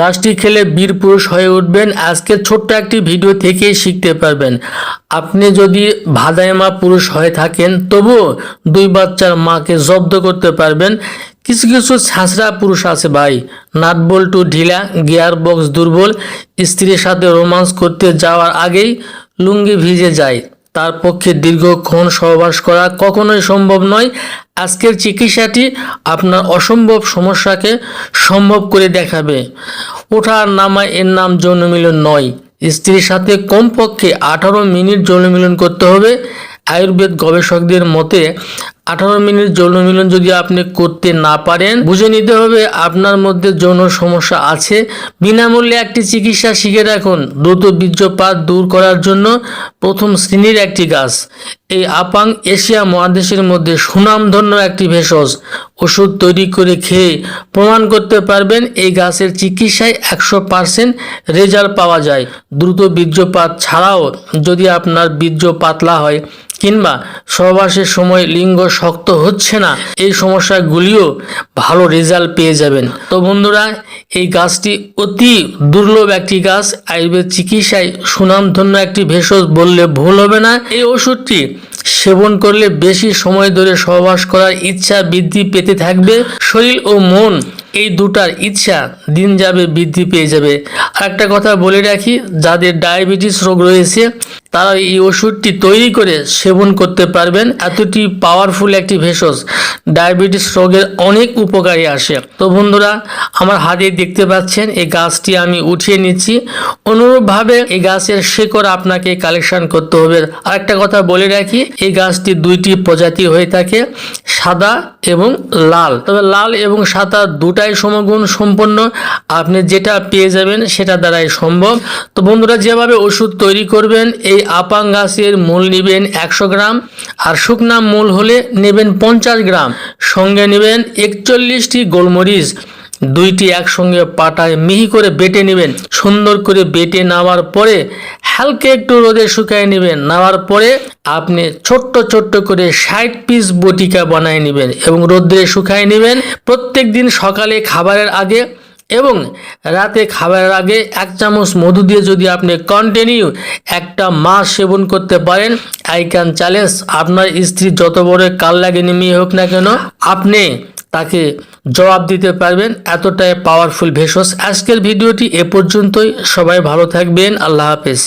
গাছটি খেলে বীর পুরুষ হয়ে উঠবেন। আজকের ছোট্ট একটি ভিডিও থেকেই শিখতে পারবেন। আপনি যদি ভাদাইমা পুরুষ হয়ে থাকেন, তবুও দুই বাচ্চার মাকে জব্দ করতে পারবেন। কিছু কিছু ছাঁচড়া পুরুষ আছে ভাই। নাট বল্টু ঢিলা, গিয়ার বক্স দুর্বল, স্ত্রীর সাথে রোমান্স করতে যাওয়ার আগেই লুঙ্গি ভিজে যায়। তার পক্ষে দীর্ঘক্ষণ সহবাস করা কখনোই সম্ভব নয়। আজকের চিকিৎসাটি আপনার অসম্ভব সমস্যাকে সম্ভব করে দেখাবে। ওঠা নামা এর নাম যৌনমিলন নয়। স্ত্রীর সাথে কমপক্ষে আঠারো মিনিট যৌনমিলন করতে হবে। আয়ুর্বেদ গবেষকদের মতে আঠারো মিনিট যৌন মিলন যদি আপনি করতে না পারেন, বুঝে নিতে হবে আপনার মধ্যে যৌন সমস্যা আছে। বিনামূল্যে একটি চিকিৎসা শিখে রাখুন। দ্রুত বীর্যপাত দূর করার জন্য প্রথম শ্রেণির একটি গাছ। এই আপাং এশিয়া মহাদেশের মধ্যে সুনামধন্য একটি ভেষজ। ওষুধ তৈরি করে খেয়ে প্রমাণ করতে পারবেন এই গাছের চিকিৎসায় একশো পার্সেন্ট রেজাল্ট পাওয়া যায়। দ্রুত বীর্যপাত ছাড়াও যদি আপনার বীর্য পাতলা হয় কিংবা সহবাসের সময় লিঙ্গ শক্ত হচ্ছে না, এই সমস্যাগুলিও ভালো রেজাল্ট পেয়ে যাবেন। তো বন্ধুরা, এই গাছটি অতি দুর্লভ একটি গাছ। আয়ুর্বেদ চিকিৎসায় সুনামধন্য একটি ভেষজ বললে ভুল হবে না। এই ওষুধটি সেবন করলে বেশি সময় ধরে সহবাস করার ইচ্ছা বৃদ্ধি পেতে থাকবে। শরীর ও মন, এই দুটার ইচ্ছা দিন যাবে বৃদ্ধি পেয়ে যাবে। আর একটা কথা বলে রাখি, যাদের ডায়াবেটিস রোগ রয়েছে তারা এই ওষুধটি তৈরি করে সেবন করতে পারবেন। এতটি পাওয়ারফুল একটি ভেষজ। ডায়াবেটিস রোগের অনেক উপকারী আসে। তো বন্ধুরা, আমার হাতে দেখতে পাচ্ছেন, এই গাছটি আমি উঠিয়ে নিচ্ছি। অনুরূপভাবে এই গাছের শেকড় আপনাকে কালেকশন করতে হবে। আর একটা কথা বলে রাখি, এই গাছটি দুইটি প্রজাতি হয়ে থাকে, সাদা এবং লাল। তবে লাল এবং সাদা দুটাই সমগুণ সম্পন্ন। আপনি যেটা পেয়ে যাবেন সেটা দ্বারাই সম্ভব। তো বন্ধুরা, যেভাবে ওষুধ তৈরি করবেন, এই আপাং গাছের মূল নেবেন একশো গ্রাম। আর শুকনা মূল হলে নেবেন পঞ্চাশ গ্রাম। সঙ্গে নেবেন একচল্লিশটি গোলমরিচ। দুইটি একসঙ্গে পাটায় মিহি করে বেটে নেবেন। সুন্দর করে বেটে নেওয়ার পরে হালকা একটু রোদে শুকায় নেবেন। নেওয়ার পরে আপনি ছোট্ট ছোট্ট করে ষাট পিস বটিকা বানায় নেবেন এবং রোদ্রে শুকায় নেবেন। প্রত্যেক দিন সকালে খাবারের আগে এবং রাতে খাবারের আগে এক চামচ মধু দিয়ে যদি আপনি কন্টিনিউ একটা মাস সেবন করতে পারেন আই ক্যান চ্যালেঞ্জ আপনার স্ত্রী যত বড় কাল লাগে নেমে হোক না কেন, আপনি তাকে জবাব দিতে পারবেন। এতটাই পাওয়ারফুল ভেষজ। আজকের ভিডিওটি এ পর্যন্তই। সবাই ভালো থাকবেন। আল্লাহ হাফেজ।